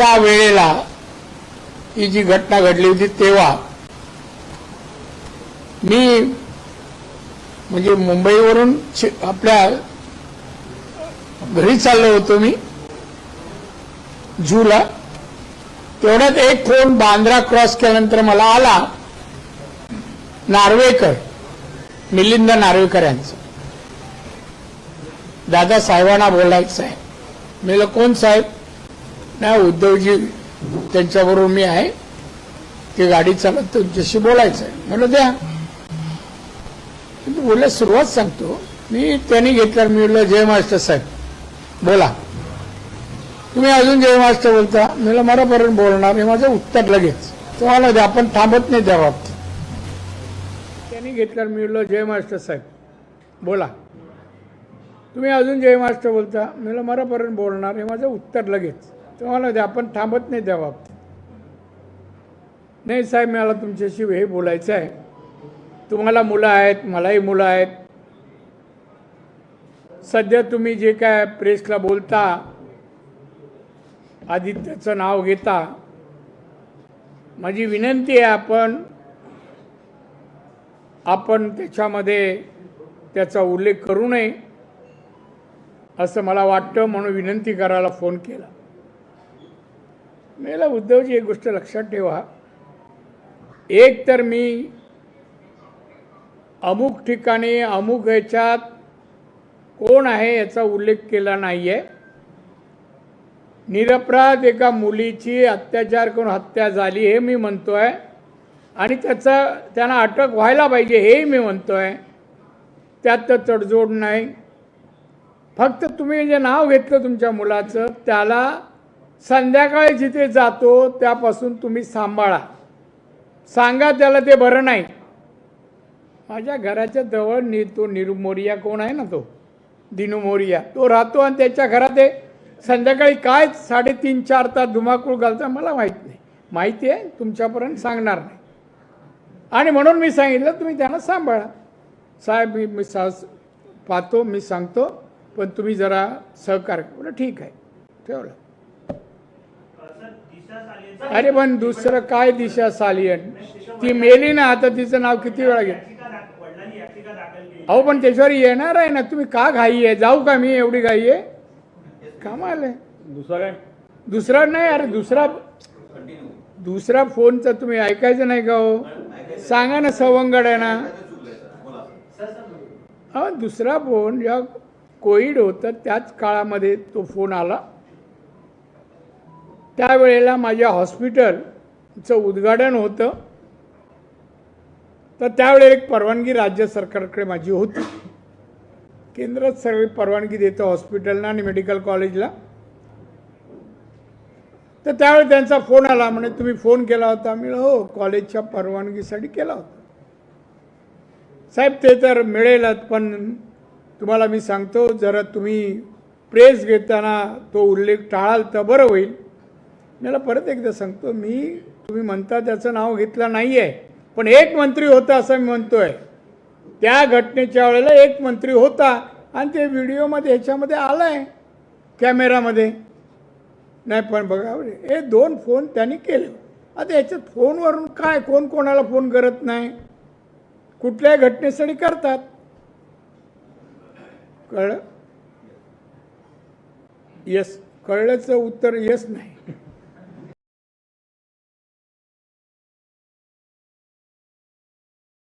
त्या वेळेला ही जी घटना घडली होती तेव्हा मी म्हणजे मुंबईवरून आपल्या घरी चाललो होतो मी जूला. तेवढ्यात एक फोन बांद्रा क्रॉस केल्यानंतर मला आला नार्वेकर मिलिंद नार्वेकर यांचं. दादा साहेबांना बोलायचं आहे. मी कोण साहेब? नाही उद्धवजी त्यांच्याबरोबर मी आहे. ते गाडी चालत तुमच्याशी बोलायचं आहे. म्हणलं द्या. बोलायला सुरुवात सांगतो. मी त्यांनी घेतल्यावर मी म्हटलं जय मास्टर साहेब बोला. तुम्ही अजून जय मास्टर बोलता? मला मरापर्यंत बोलणार हे माझं उत्तर लगेच. तुम्हाला द्या आपण थांबत नाही त्या बाबतीत. त्यांनी घेतल्यावर मी म्हटलं जय मास्टर साहेब बोला. तुम्ही अजून जय मास्टर बोलता? मला मरापर्यंत बोलणार हे माझं उत्तर लगेच. तुम्हाला द्या आपण थांबत नाही त्या बाबतीत. नाही साहेब मला तुमच्याशी हे बोलायचं आहे. तुम्हाला मुलं आहेत मलाही मुलं आहेत. सध्या तुम्ही जे काय प्रेसला बोलता आदित्यचं नाव घेता माझी विनंती आहे आपण आपण त्याच्यामध्ये त्याचा उल्लेख करू नये असं मला वाटतं म्हणून विनंती करायला फोन केला. मला उद्धवजी एक गोष्ट लक्षात ठेवा. एक तर मी अमुक ठिकाणी अमुक ह्याच्यात कोण आहे याचा उल्लेख केला नाही आहे निरपराध एका मुलीची अत्याचार करून हत्या झाली हे मी म्हणतो आहे आणि त्याचं त्यांना अटक व्हायला पाहिजे हेही मी म्हणतो आहे त्यात तर तडजोड नाही. फक्त तुम्ही जे नाव घेतलं तुमच्या मुलाचं त्याला संध्याकाळी जिथे जातो त्यापासून तुम्ही सांभाळा. सांगा त्याला ते बरं नाही. माझ्या घराच्या जवळ नि तो निरू मोरिया कोण आहे ना तो? दिनू मोरिया. तो राहतो आणि त्याच्या घरात आहे. संध्याकाळी काय साडेतीन चार तास धुमाकूळ घालता मला माहीत नाही. माहिती आहे तुमच्यापर्यंत सांगणार नाही. आणि म्हणून मी सांगितलं तुम्ही त्यांना सांभाळा. साहेब मी मी सा पाहतो मी सांगतो पण तुम्ही जरा सहकार्य बोला ठीक आहे. ठेवलं. अरे पण दुसरं काय दिशा सालियन? ती मेली ना आता तिचं नाव किती वेळा घे अहो पण त्याच्यावर येणार आहे ना. तुम्ही का घाई आहे? जाऊ का मी? एवढी घाई आहे? कमाल आहे. दुसरा काय? दुसरा नाही अरे दुसरा दुसरा फोनचा तुम्ही ऐकायचं नाही का हो? सांगा ना सवंगड आहे ना. हा दुसरा फोन जेव्हा कोविड होतं त्याच काळामध्ये तो फोन आला. त्यावेळेला माझ्या हॉस्पिटलचं उद्घाटन होतं. तर त्यावेळेला एक परवानगी राज्य सरकारकडे माझी होती. केंद्रात सगळी परवानगी देतं हॉस्पिटलला आणि मेडिकल कॉलेजला. तर त्यावेळी त्यांचा फोन आला म्हणे तुम्ही फोन केला होता. मी हो कॉलेजच्या परवानगीसाठी केला होता. साहेब ते तर मिळेलच पण तुम्हाला मी सांगतो जरा तुम्ही प्रेस घेताना तो उल्लेख टाळाल तर बरं होईल. मला परत एकदा सांगतो मी तुम्ही म्हणता त्याचं नाव घेतलं नाही आहे पण एक मंत्री होता असं मी म्हणतोय. त्या घटनेच्या वेळेला एक मंत्री होता आणि ते व्हिडिओमध्ये ह्याच्यामध्ये आलं आहे कॅमेरामध्ये. नाही पण बघा हे दोन फोन त्यांनी केले. आता याच्यात फोनवरून काय कोण कोणाला फोन करत नाही? कुठल्याही घटनेसाठी करतात? कळलं? येस कळल्याचं उत्तर येस नाही.